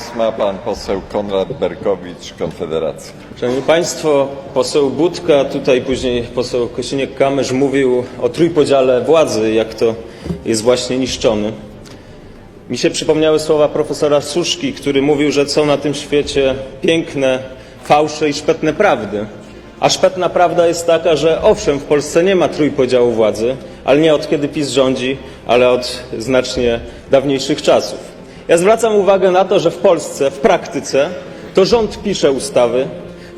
Głos ma pan poseł Konrad Berkowicz, Konfederacja. Szanowni Państwo, poseł Budka, tutaj później poseł Kosiniak-Kamysz mówił o trójpodziale władzy, jak to jest właśnie niszczony. Mi się przypomniały słowa profesora Suszki, który mówił, że są na tym świecie piękne fałsze i szpetne prawdy. A szpetna prawda jest taka, że owszem, w Polsce nie ma trójpodziału władzy, ale nie od kiedy PiS rządzi, ale od znacznie dawniejszych czasów. Ja zwracam uwagę na to, że w Polsce w praktyce to rząd pisze ustawy,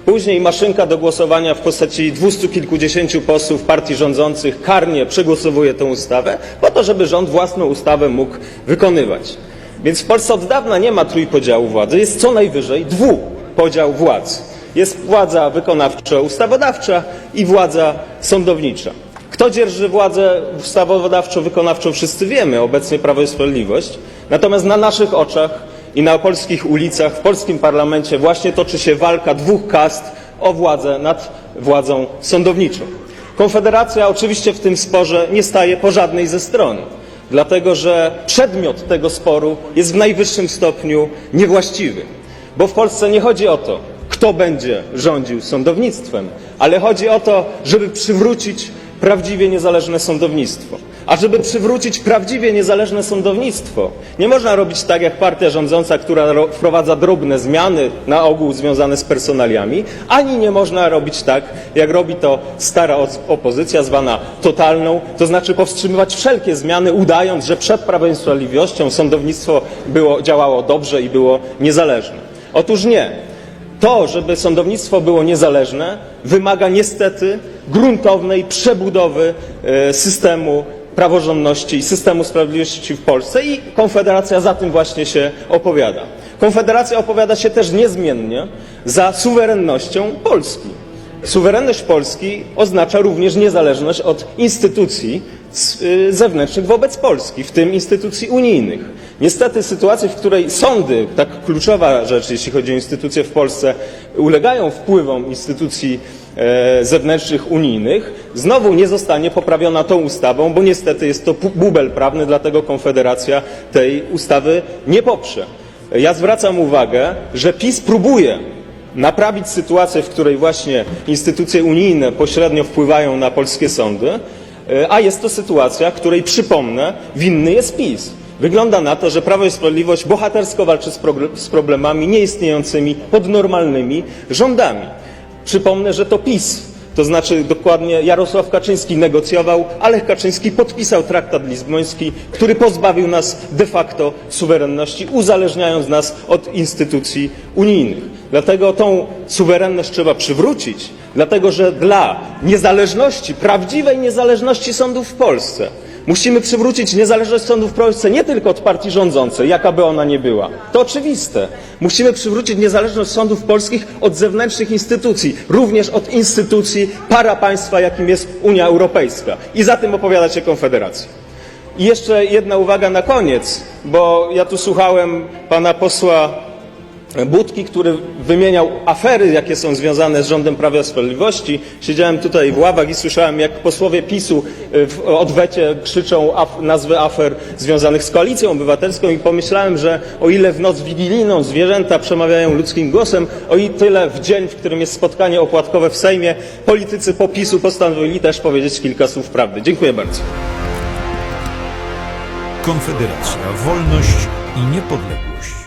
później maszynka do głosowania w postaci dwustu kilkudziesięciu posłów partii rządzących karnie przegłosowuje tę ustawę, po to, żeby rząd własną ustawę mógł wykonywać. Więc w Polsce od dawna nie ma trójpodziału władzy, jest co najwyżej dwupodział władz. Jest władza wykonawczo-ustawodawcza i władza sądownicza. Kto dzierży władzę ustawodawczo-wykonawczą, wszyscy wiemy, obecnie Prawo i Sprawiedliwość. Natomiast na naszych oczach i na polskich ulicach, w polskim parlamencie właśnie toczy się walka dwóch kast o władzę nad władzą sądowniczą. Konfederacja oczywiście w tym sporze nie staje po żadnej ze stron, dlatego że przedmiot tego sporu jest w najwyższym stopniu niewłaściwy. Bo w Polsce nie chodzi o to, kto będzie rządził sądownictwem, ale chodzi o to, żeby przywrócić prawdziwie niezależne sądownictwo. A żeby przywrócić prawdziwie niezależne sądownictwo, nie można robić tak jak partia rządząca, która ro- wprowadza drobne zmiany, na ogół związane z personaliami, ani nie można robić tak, jak robi to stara opozycja zwana totalną, to znaczy powstrzymywać wszelkie zmiany, udając, że przed Prawem Sprawiedliwością sądownictwo było, działało dobrze i było niezależne. Otóż nie. To, żeby sądownictwo było niezależne, wymaga niestety gruntownej przebudowy e, systemu praworządności i systemu sprawiedliwości w Polsce i Konfederacja za tym właśnie się opowiada. Konfederacja opowiada się też niezmiennie za suwerennością Polski. Suwerenność Polski oznacza również niezależność od instytucji y, zewnętrznych wobec Polski, w tym instytucji unijnych. Niestety sytuacja, w której sądy, tak kluczowa rzecz, jeśli chodzi o instytucje w Polsce, ulegają wpływom instytucji e, zewnętrznych unijnych, znowu nie zostanie poprawiona tą ustawą, bo niestety jest to bubel prawny, dlatego Konfederacja tej ustawy nie poprze. Ja zwracam uwagę, że PiS próbuje naprawić sytuację, w której właśnie instytucje unijne pośrednio wpływają na polskie sądy, e, a jest to sytuacja, której przypomnę, winny jest PiS. Wygląda na to, że Prawo i Sprawiedliwość bohatersko walczy z, problemami nieistniejącymi pod normalnymi rządami. Przypomnę, że to PiS, to znaczy dokładnie Jarosław Kaczyński negocjował, a Lech Kaczyński podpisał traktat lizboński, który pozbawił nas de facto suwerenności, uzależniając nas od instytucji unijnych. Dlatego tą suwerenność trzeba przywrócić, dlatego że dla niezależności, prawdziwej niezależności sądów w Polsce, Musimy przywrócić niezależność sądów w Polsce nie tylko od partii rządzącej, jaka by ona nie była. To oczywiste. Musimy przywrócić niezależność sądów polskich od zewnętrznych instytucji, również od instytucji parapaństwa, jakim jest Unia Europejska. I za tym opowiada się Konfederacja. I jeszcze jedna uwaga na koniec, bo ja tu słuchałem pana posła Budki, który wymieniał afery, jakie są związane z rządem Prawa i Sprawiedliwości. Siedziałem tutaj w ławach i słyszałem, jak posłowie PiSu y, w odwecie krzyczą af nazwy afer związanych z Koalicją Obywatelską i pomyślałem, że o ile w noc wigilijną zwierzęta przemawiają ludzkim głosem, o i tyle w dzień, w którym jest spotkanie opłatkowe w Sejmie, politycy popisu postanowili też powiedzieć kilka słów prawdy. Dziękuję bardzo. Konfederacja, wolność i niepodległość.